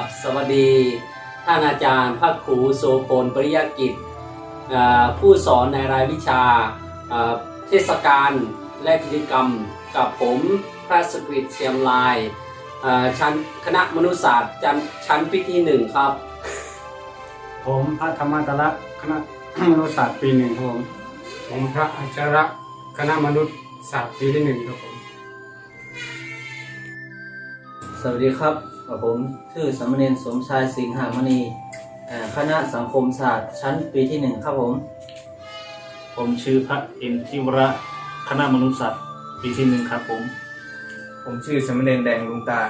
ราบสวัสดี ท่านอาจารย์พระครูโสพลปริยกิจเอ่อผู้สอนในรายวิชาเอ่อเทศกาลและกิจกรรมกับผมพระสกฤตเชียมลายเอ่อชั้นคณะมนุษยศาสตร์จันชั้นปีที่หนึ่งครับ ผมพระธรรมตระคณะมนุษยศาสตร์ปีหนึ่งครับผมผมพระอัจฉระคณะมนุษยศาสตร์ปีที่หนึ่งครับผมสวัสดีครับ ผมชื่อสามเณรสมชายสิงหามณีเอ่อคณะสังคมศาสตร์ชั้นปีที่หนึ่งครับผม ผมชื่อพระเอ็นทิวระคณะมนุษยศาสตร์ปีที่หนึ่งครับผม ผมชื่อสมณเณรแดงลุงตา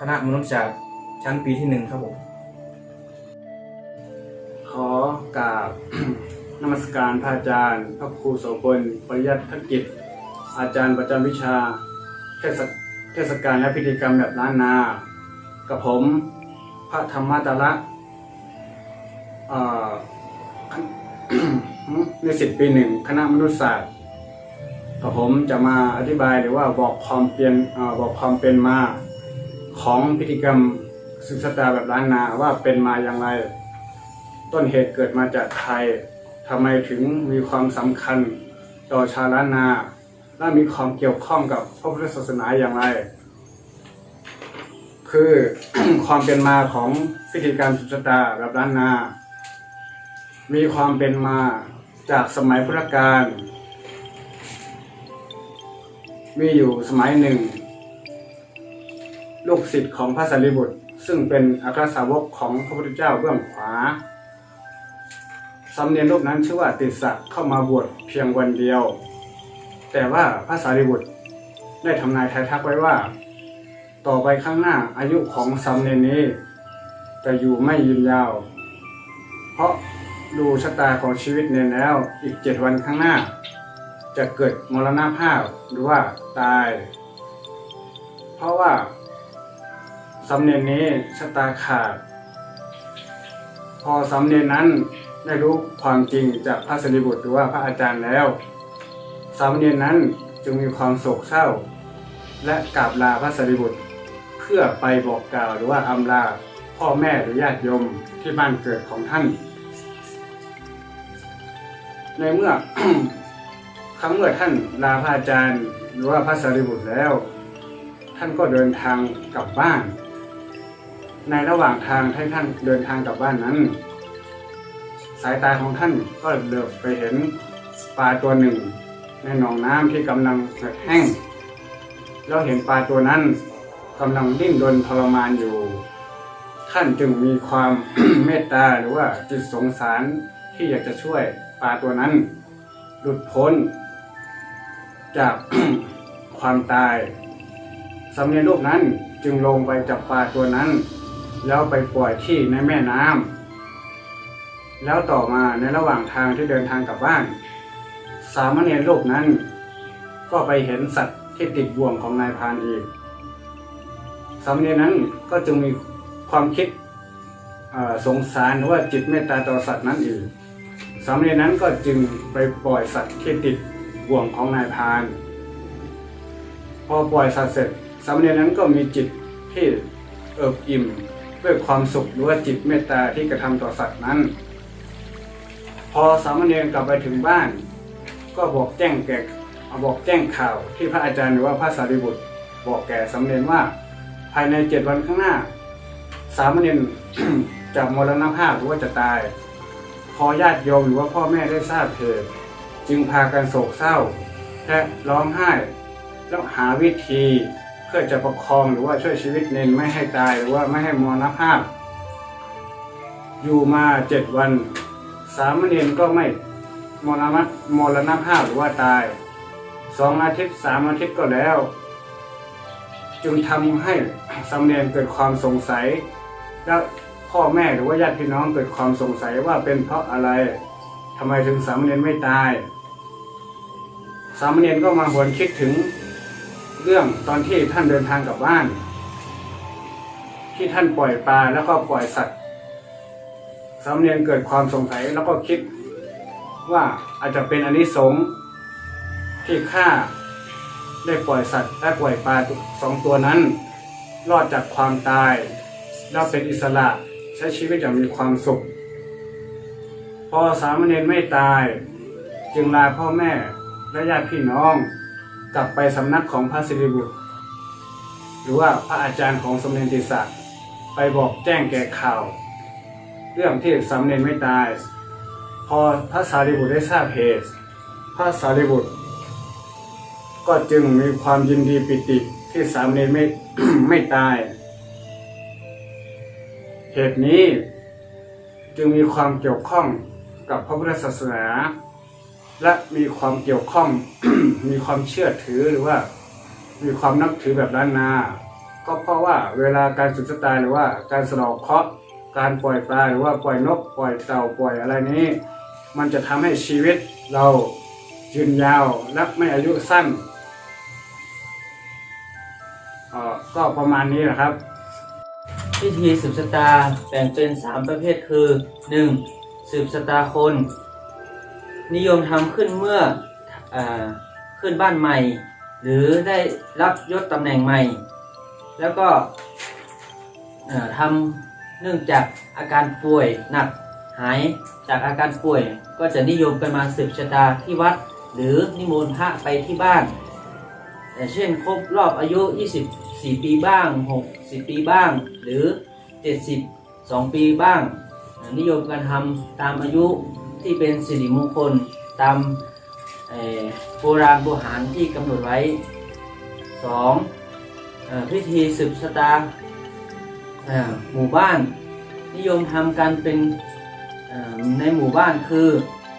คณะมนุษยศาสตร์ชั้นปีที่หนึ่งครับผม ขอกราบ นมัสการพระอาจารย์ พระครูโสพลปริยัติกิจ อาจารย์ประจำวิชาเทศเทศกาลและพิธีกรรมแบบล้านนา กับผมพระธรรมตระในสิทธิ์ปีหนึ่งคณะมนุษยศาสตร์กับผมจะมาอธิบายหรือว่าบอกความเปลี่ยนอบอกความเป็นมาของพิธีกรรมศึกษาแบบล้านนาว่าเป็นมาอย่างไร ต้นเหตุเกิดมาจากใครทำไมถึงมีความสำคัญต่อชาวล้านนา และมีความเกี่ยวข้องกับพระพุทธศาสนาอย่างไร คือความเป็นมาของพิธีการสุดชะตาแบบล้านนา มีความเป็นมาจากสมัยพุทธกาลมีอยู่สมัยหนึ่ง ลูกศิษย์ของพระสารีบุตร ซึ่งเป็นอัครสาวกของพระพุทธเจ้าเบื้องขวาสำเนียนรูปนั้นชื่อว่าติสสะเข้ามาบวชเพียงวันเดียว แต่ว่าพระสารีบุตรได้ทำนายทายทักไว้ว่า ต่อไปข้างหน้าอายุของสำเนนนี้จะอยู่ไม่ยืนยาว เพราะดูชะตาของชีวิตเนนแล้วอีกเจ็ดวันข้างหน้า จะเกิดมรณภาพหรือว่าตาย เพราะว่าสำเนียนนี้ชะตาขาด พอสำเนียนนั้นได้รู้ความจริงจากพระสารีบุตรหรือว่าพระอาจารย์แล้วสำเนียนนั้นจึงมีความโศกเศร้า และกราบลาพระสารีบุตร พื่อไปบอกกล่าวหรือว่าอำลาพ่อแม่หรือญาติโยมที่บ้านเกิดของท่าน ในเมื่อครั้งเมื่อท่านลาพระอาจารย์หรือว่าพระสารีบุตรแล้ว ท่านก็เดินทางกลับบ้าน ในระหว่างทางที่ท่านเดินทางกลับบ้านนั้น สายตาของท่านก็เหลือบไปเห็นปลาตัวหนึ่ง ในหนองน้ำที่กำลังแห้งแล้วเห็นปลาตัวนั้น กำลังดิ้นรนทรมานอยู่ ท่านจึงมีความเมตตาหรือว่าจิตสงสารที่อยากจะช่วยปลาตัวนั้น หลุดพ้น จากความตายสำเนียนรูปนั้นจึงลงไปจับปลาตัวนั้น แล้วไปปล่อยที่ในแม่น้ำแล้วต่อมาในระหว่างทางที่เดินทางกลับบ้าน สามเณรรูปนั้น ก็ไปเห็นสัตว์ที่ติดบ่วงของนายพานอีก สามเณรนั้นก็จึงมีความคิดสงสารหรือว่าจิตเมตตาต่อสัตว์นั้นอีกสามเณรนั้นก็จึงไปปล่อยสัตว์ที่ติดบ่วงของนายพานพอปล่อยสัตว์เสร็จสามเณรนั้นก็มีจิตที่เอิบอิ่มด้วยความสุขหรือว่าจิตเมตตาที่กระทำต่อสัตว์นั้น พอสามเณรกลับไปถึงบ้าน ก็บอกแจ้งแก่บอกแจ้งข่าวที่พระอาจารย์หรือว่าพระสารีบุตร บอกแก่สามเณรว่าายในเจ็ดวันข้างหน้า สามเณรจะมรณภาพหรือว่าจะตาย พอญาติโยมหรือว่าพ่อแม่ได้ทราบเหตุจึงพากันโศกเศร้า และร้องไห้ แล้วหาวิธีเพื่อจะประคองหรือว่าช่วยชีวิตเนนไม่ให้ตายหรือว่าไม่ให้มรณภาพ อยู่มาเจ็ดวัน สามเณรก็ไม่มรณะมรณภาพหรือว่าตายสองอาทิตย์สามอาทิตย์ก็แล้ว จึงทำให้สามเณรเกิดความสงสัย แล้วพ่อแม่หรือว่าญาติพี่น้องเกิดความสงสัยว่าเป็นเพราะอะไรทำไมถึงสามเณรไม่ตาย สามเณรก็มาหวนคิดถึงเรื่องตอนที่ท่านเดินทางกลับบ้าน ที่ท่านปล่อยปลาแล้วก็ปล่อยสัตว์สามเณรเกิดความสงสัยแล้วก็คิดว่าอาจจะเป็นอนนิสงส์ที่ข้า ได้ปล่อยสัตว์และปล่อยปลาสองตัวนั้น รอดจากความตายเราเป็นอิสระใช้ชีวิตอย่างมีความสุข พอสามเณรไม่ตาย จึงลาพ่อแม่และญาติพี่น้อง กลับไปสำนักของพระสิริบุตร หรือว่าพระอาจารย์ของสมเด็จติศักดิ์ไปบอกแจ้งแก่ข่าว เรื่องที่สามเณรไม่ตาย พอพระสารีบุตรได้ทราบเหตุพระสารีบุตร ก็จึงมีความยินดีปิติที่สามเณรไม่ไม่ตาย เหตุนี้จึงมีความเกี่ยวข้องกับพระพุทธศาสนา และมีความเกี่ยวข้องมีความเชื่อถือหรือว่า มีความนับถือแบบล้านนา ก็เพราะว่าเวลาการสุดชะตายหรือว่าการสลอกเคราะห์การปล่อยปลาหรือว่าปล่อยนกปล่อยเต่าปล่อยอะไรนี้ มันจะทำให้ชีวิตเรายืนยาวและไม่อายุสั้น ก็ประมาณนี้นะครับ พิธีสืบชะตาแบ่งเป็น 3 ประเภทคือ 1. สืบชะตาคน นิยมทำขึ้นเมื่ออขึ้นบ้านใหม่ หรือได้รับยศตำแหน่งใหม่ แล้วก็ทำเนื่องจากอาการป่วยหนักหายจากอาการป่วยก็จะนิยมกันมาสืบชะตาที่วัด หรือนิมนต์พระไปที่บ้าน แต่เช่นครบรอบอายุ 24 ปีบ้าง 60 ปีบ้าง หรือ 72 ปีบ้าง นิยมการทำตามอายุที่เป็นสิริมงคลตามโบราณโบราณที่กำหนดไว้ 2. พิธีสืบชะตาหมู่บ้าน นิยมทำกันเป็นในหมู่บ้านคือ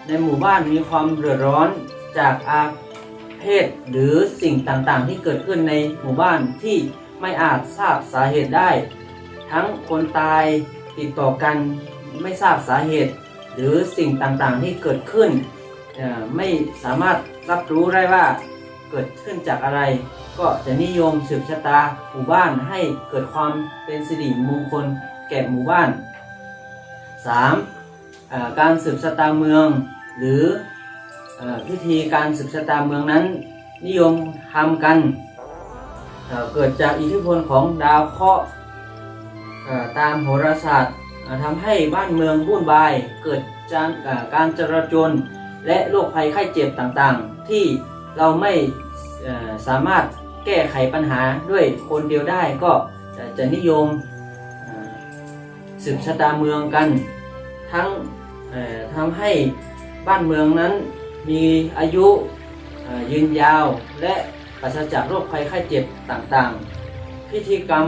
ในหมู่บ้านมีความเดือดร้อนจากอา ศ หรือสิ่งต่างๆ ที่เกิดขึ้นในหมู่บ้านที่ไม่อาจทราบสาเหตุได้ ทั้งคนตายติดต่อกันไม่ทราบสาเหตุ หรือสิ่งต่างๆ ที่เกิดขึ้น ไม่สามารถรับรู้ได้ว่าเกิดขึ้นจากอะไร ก็จะนิยมสืบชะตาหมู่บ้านให้เกิดความเป็นสิริมงคลแก่หมู่บ้าน 3. การสืบชะตาเมือง หรือ พิธีการสืบชะตาเมืองนั้น นิยมทำกันเเกิดจากอิทธิพลของดาวเคราะห์ตามโหราศาสตร์ทำให้บ้านเมืองวุ่นวาย เกิดจาการจราจรและโรคภัยไข้เจ็บต่างๆ ที่เราไม่สามารถแก้ไขปัญหาด้วยคนเดียวได้ก็จะจะนิยมสืบชะตาเมืองกัน ทั้งทำให้บ้านเมืองนั้น มีอายุยืนยาวและปราศจากโรคภัยไข้เจ็บต่างๆ พิธีกรรม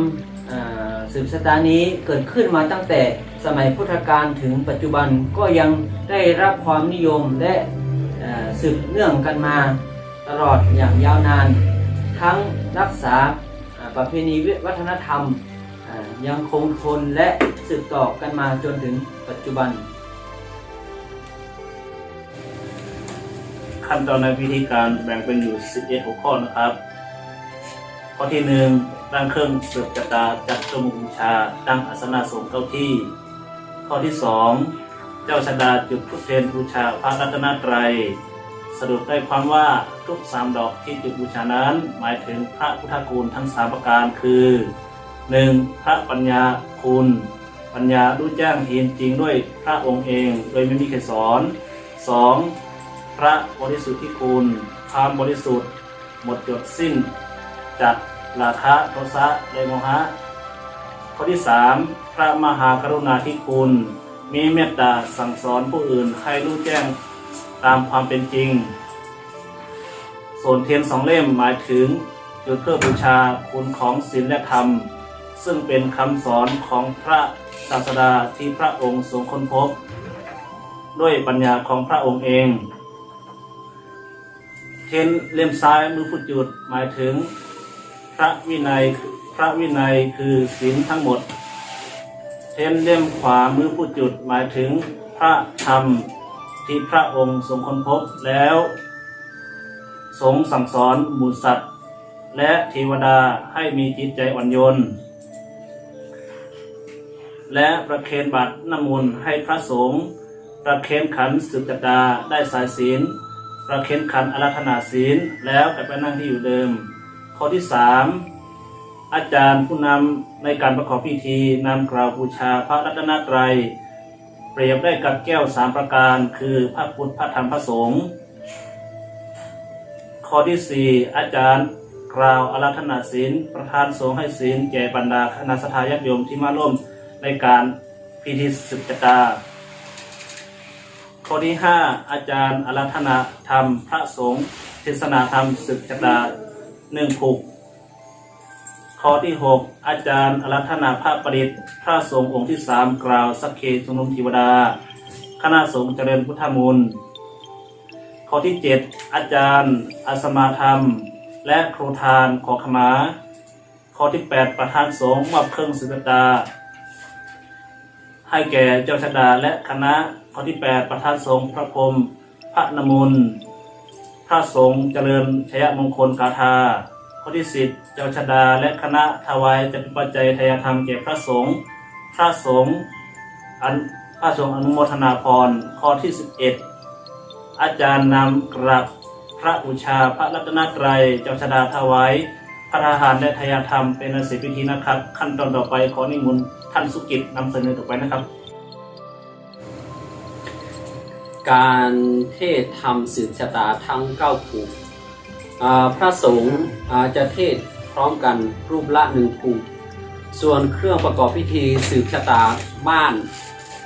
สืบชะตานี้เกิดขึ้นมาตั้งแต่สมัยพุทธกาลถึงปัจจุบันก็ยังได้รับความนิยมและสืบเนื่องกันมาตลอดอย่างยาวนาน ทั้งรักษาประเพณีวัฒนธรรมยังคงทนและสืบต่อกันมาจนถึงปัจจุบัน ขั้นตอนในพิธีการแบ่งเป็นอยู่ 11 หัวข้อนะครับ ข้อที่หนึ่งตั้งเครื่องเสืบชะตาจัดเครื่องบูชา ตั้งอาสนะสงฆ์เก้าที่ ข้อที่สองเจ้าชดาจุดพุทเทนบูชาพระรัตนตรัย สรุปได้ความว่าทุกสามดอกที่จุดบูชานั้น หมายถึงพระพุทธคุณทั้งสามประการคือ 1. พระปัญญาคุณปัญญารู้แจ้งเห็นจริงด้วยพระองค์เอง โดยไม่มีใครสอน 2. พระบริสุทธิคุณความบริสุทธิ์ หมดจดสิ้น จากราคะโทสะแลโมหะข้อที่3พระมหากรุณาธิคุณ มีเมตตาสั่งสอนผู้อื่นให้รู้แจ้งตามความเป็นจริง ส่วนเทียนสองเล่มหมายถึงจุดเพื่อบูชาคุณของศีลและธรรม ซึ่งเป็นคำสอนของพระศาสดาที่พระองค์ทรงค้นพบ ด้วยปัญญาของพระองค์เอง เทียนเล่มซ้ายมือผู้จุดหมายถึง พระวินัยพระวินัยคือศีลทั้งหมดเทียนเล่มขวามือผู้จุดหมายถึงพระธรรมที่พระองค์ทรงค้นพบแล้วทรงสั่งสอนหมูสัตว์ และเทวดาให้มีจิตใจอ่อนโยน และประเคนบัตรน้ำมนต์ให้พระสงฆ์ประเคนขันสืบจดาได้สายศีล ประเคนขันอาราธนาศีลแล้วกลับไปนั่งที่อยู่เดิม ข้อที่สามอาจารย์ผู้นำในการประกอบพิธีนำกล่าวบูชาพระรัตนตรัย เปรียบได้กับแก้วสามประการ คือพระพุทธพระธรรมพระสงฆ์ข้อที่สี่อาจารย์กล่าวอาราธนาศีลประธานสงฆ์ให้ศีลแก่บรรดาคณะสทาญาติโยมที่มาร่วมในการพิธีสืบชะตา ข้อที่ห้าอาจารย์อารัธนาธรรม พระสงฆ์เทศนาธรรมศึกชะตาหนึ่งผูกข้อที่หกอาจารย์อารัธนาพระประดิษฐ์พระสงฆ์องค์ที่สามกล่าวสักเคชุมนุมทิวดา คณะสงฆ์เจริญพุทธมูล ข้อที่เจ็ดอาจารย์อาสมาธรรม และครูทานขอขมา ข้อที่แปดประธานสงฆ์มอบเครื่องสุกตาให้แก่เจ้าชะดาและคณะ ข้อที่ 8 ประธานสงฆ์พระพรมพระนมุนพระสงฆ์เจริญชยมงคลกาธาข้อที่ 10 เจ้าชะดาและคณะถวายจตุปัจจัยทายธรรมแก่พระสงฆ์พระสงฆ์อันพระสงฆ์อนุโมทนาพรข้อที่ 11 อาจารย์นำกราบพระบูชาพระรัตนตรัยเจ้าชะดาถวายพระทหารและทายธรรมเป็นสิพิธีนะครับ ขั้นตอนต่อไปขอนิมนต์ท่านสุกิจนำเสนอต่อไปนะครับ การเทศทำสืบชะตาทั้งเก้าผูกอ่าพระสงฆ์จะเทศพร้อมกันรูปละหนึ่งผูกส่วนเครื่องประกอบพิธีสืบชะตาบ้าน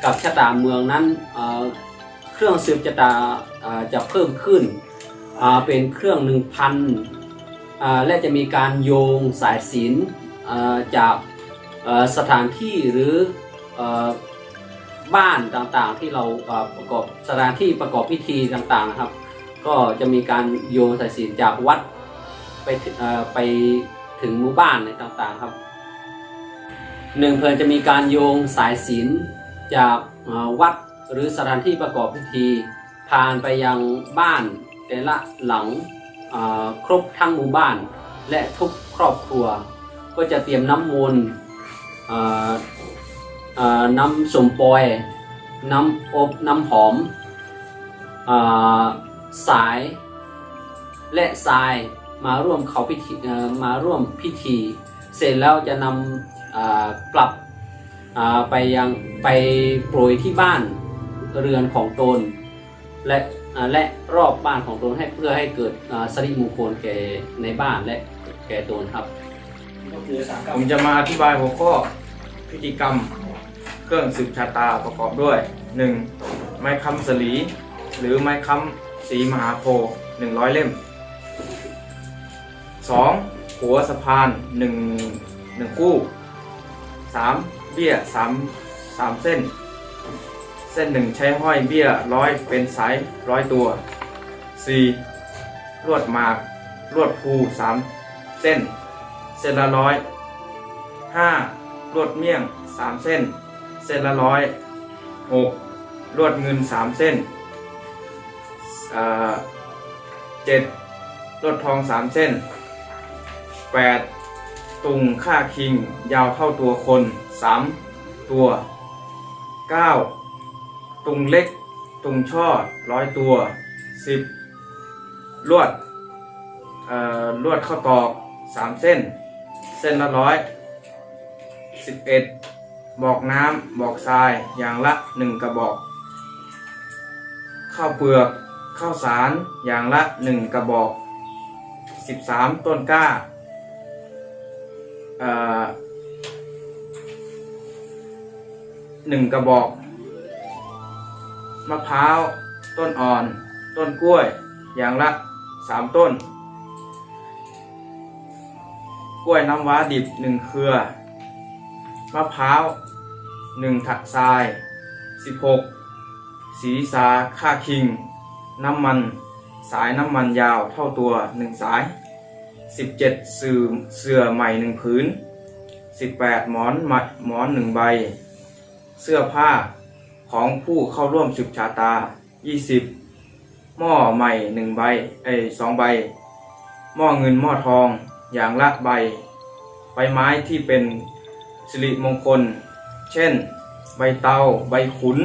กับชะตาเมืองนั้นเครื่องสืบชะตาจะเพิ่มขึ้นเป็นเครื่องหนึ่งพันและจะมีการโยงสายศีลจากสถานที่หรืออ บ้านต่างๆที่เราประกอบสถานที่ประกอบพิธีต่างๆนะครับ ก็จะมีการโยงสายสิญจนจากวัดไปไปถึงหมู่บ้านในต่างๆครับหนึ่งเพื่อจะมีการโยงสายสิญจนจากวัดหรือสถานที่ประกอบพิธีผ่านไปยังบ้านแต่ละหลังครบทั้งหมู่บ้าน และทุกครอบครัว ก็จะเตรียมน้ำมนต์ น้ำสมปอย น้ำอบน้ำหอมอสายและทรายมาร่วมเขาพิธีมาร่วมพิธี เสร็จแล้วจะนำเอ่อกลับไปยังไปโปรยที่บ้านเรือนของตน และและรอบบ้านของตนให้เพื่อให้เกิดสริมงคลแก่ในบ้านและแก่ตนครับ ผมจะมาอธิบายหัวข้อพิธีกรรม เครื่องสืบชะตาประกอบด้วย 1. ไม้คำสลี หรือไม้คำสีมหาโพธิ์100 เล่ม 2. หัวสะพาน1 1 คู่ 3. เบี้ย3 3 เส้น เส้นหนึ่งใช้ห้อยเบี้ยร้อยเป็นสายร้อยตัว 4. ลวดหมากลวดภูสามเส้น เส้นละร้อย 5. ลวดเมี่ยง 3 เส้น เส้นละร้อย 6. ลวดเงิน3เส้นเอ่อ7ลวดทอง3เส้น 8. ตุงค่าคิง ยาวเท่าตัวคน3ตัว 9. ตุงเล็ก ตุงช่อร้อยตัว 10. ลวดลวดข้าวตอก3เส้น เส้นละร้อย 11. บอ บอกน้ำบอกทรายอย่างละ1กระบอก ข้าวเปลือกข้าวสารอย่างละ1กระบอก 13 ต้นกล้าเอ่อหนึ่งกระบอก มะพร้าวต้นอ่อน ต้นกล้วย อย่างละ 3 ต้น กล้วยน้ำว้าดิบหนึ่งเครือ มะพร้าวหนึ่งถักทราย 16 สีสาค่าคิง น้ำมัน สายน้ำมันยาวเท่าตัวหนึ่งสาย 17 สื่อเสื่อใหม่หนึ่งผืน 18 หมอนหมหมอนหนึ่งใบ เสื้อผ้าของผู้เข้าร่วมสืบชาตา 20 หม้อใหม่หนึ่งใบเอ้สองใบ หม้อเงินหม้อทองอย่างละใบ ใบไม้ที่เป็น สิริมงคล เช่น ใบเตา ใบขุน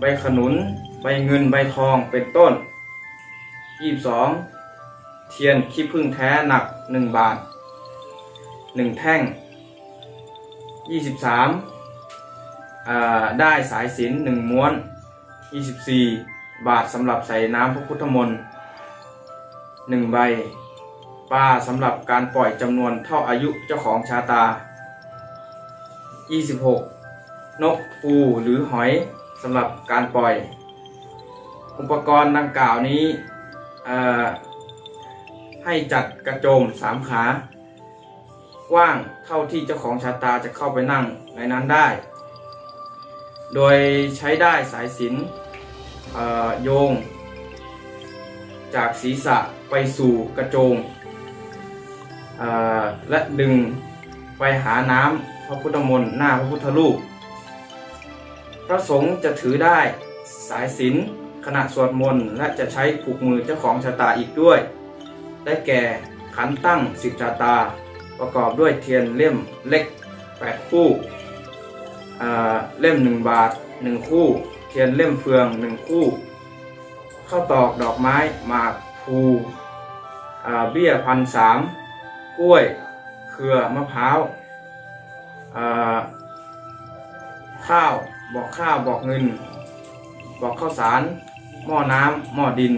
ใบขนุน ใบเงิน ใบทอง เป็นต้น 22 เทียนขี้ผึ้งแท้หนัก 1 บาท 1 แท่ง 23่าได้สายสิน1ม้วน 24 บาทสำหรับใส่น้ำพระพุทธมนต์1ใบปลาสำหรับการปล่อยจำนวนเท่าอายุเจ้าของชาตา 26 นกปูหรือหอยสำหรับการปล่อย อุปกรณ์ดังกล่าวนี้ให้จัดกระโจมสามขา กว้างเท่าที่เจ้าของชาตาจะเข้าไปนั่งในนั้นได้ โดยใช้ได้สายสินโยง จากศีรษะไปสู่กระโจมและดึงไปหาน้ำ พระพุทธมนต์หน้าพระพุทธรูป พระสงฆ์จะถือได้สายสิญจนขณะสวดมนต์และจะใช้ผูกมือเจ้าของชะตาอีกด้วย ได้แก่ขันตั้งสิบชาตา ประกอบด้วยเทียนเล่มเล็ก 8 คู่อ่าเล่ม 1 บาท 1 คู่ เทียนเล่มเฟือง 1 คู่ ข้าวตอกดอกไม้หมากภูเบี้ยพันสามกล้วย เครือมะพร้าว ข้าวบอกข้าวบอกเงิน บอกข้าวสาร หม้อน้ำหม้อดิน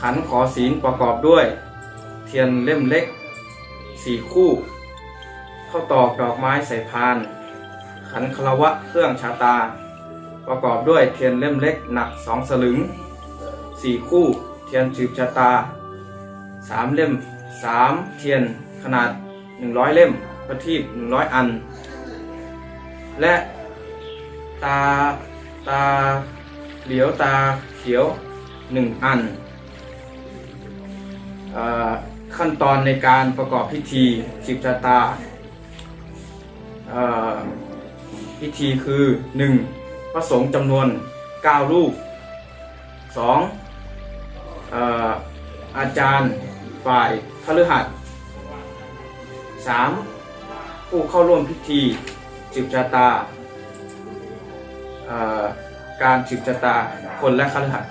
ขันขอศีลประกอบด้วย เทียนเล่มเล็กสี่คู่ข้าวตอกดอกไม้ใส่พาน ขันคารวะเครื่องชาตา ประกอบด้วยเทียนเล่มเล็กหนักสองสลึงสี่คู่เทียนสืบชาตาสามเล่มสามเทียนขนาดหนึ่งร้อยเล่ม ประทีปหนึ่งร้อยอัน และตาตาเหลียวตาเขียวหนึ่งอันอขั้นตอนในการประกอบพิธีสิบชาตา พิธีคือ 1. พระสงฆ์จำนวน 9 รูป 2. ออาจารย์ฝ่ายคฤหัสถ์ 3. ผู้เข้าร่วมพิธีสืบชะตา การสืบชะตาคนและคฤหัสถ์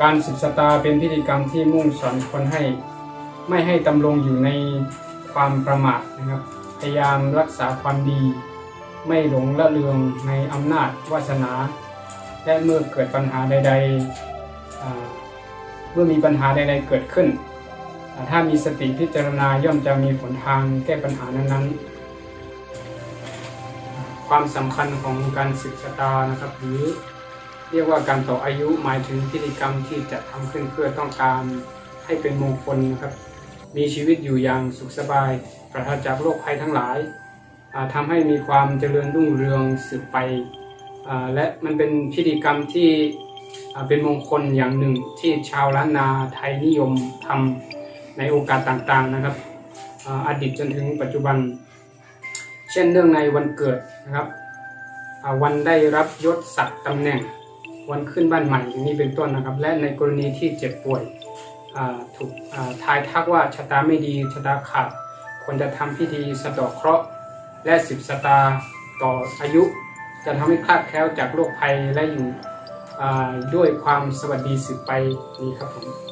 การศึกษตาเป็นพิธีกรรมที่มุ่งสอนคนให้ไม่ให้ดำรงอยู่ในความประมาทนะครับ พยายามรักษาความดี ไม่หลงละเลืองในอำนาจวาสนา และเมื่อเกิดปัญหาใดๆเมื่อมีปัญหาใดๆเกิดขึ้น ถ้ามีสติพิจารณาย่อมจะมีผลทางแก้ปัญหานั้นๆ ความสำคัญของการศึกษานะครับหรือเรียกว่าการต่ออายุหมายถึงพิธีกรรมที่จะทำขึ้นเพื่อต้องการให้เป็นมงคลนะครับ มีชีวิตอยู่อย่างสุขสบายปราศจากโรคภัยทั้งหลายอ่าทำให้มีความเจริญรุ่งเรืองสืบไป และมันเป็นพิธีกรรมที่เป็นมงคลอย่างหนึ่งที่ชาวล้านนาไทยนิยมทำ ในโอกาสต่างๆนะครับอดีตจนถึงปัจจุบัน เช่นเรื่องในวันเกิดนะครับวันได้รับยศศักดิ์ตำแหน่ง วันขึ้นบ้านใหม่อย่างนี้เป็นต้นนะครับ และในกรณีที่เจ็บป่วยถูกทายทักว่าชะตาไม่ดีชะตาขาดควรจะทำพิธีสะดอกเคราะห์และสิบสตาต่ออายุ จะทำให้คลาดแคล้วจากโรคภัยและอยู่ด้วยความสวัสดีสืบไปนี้ครับผม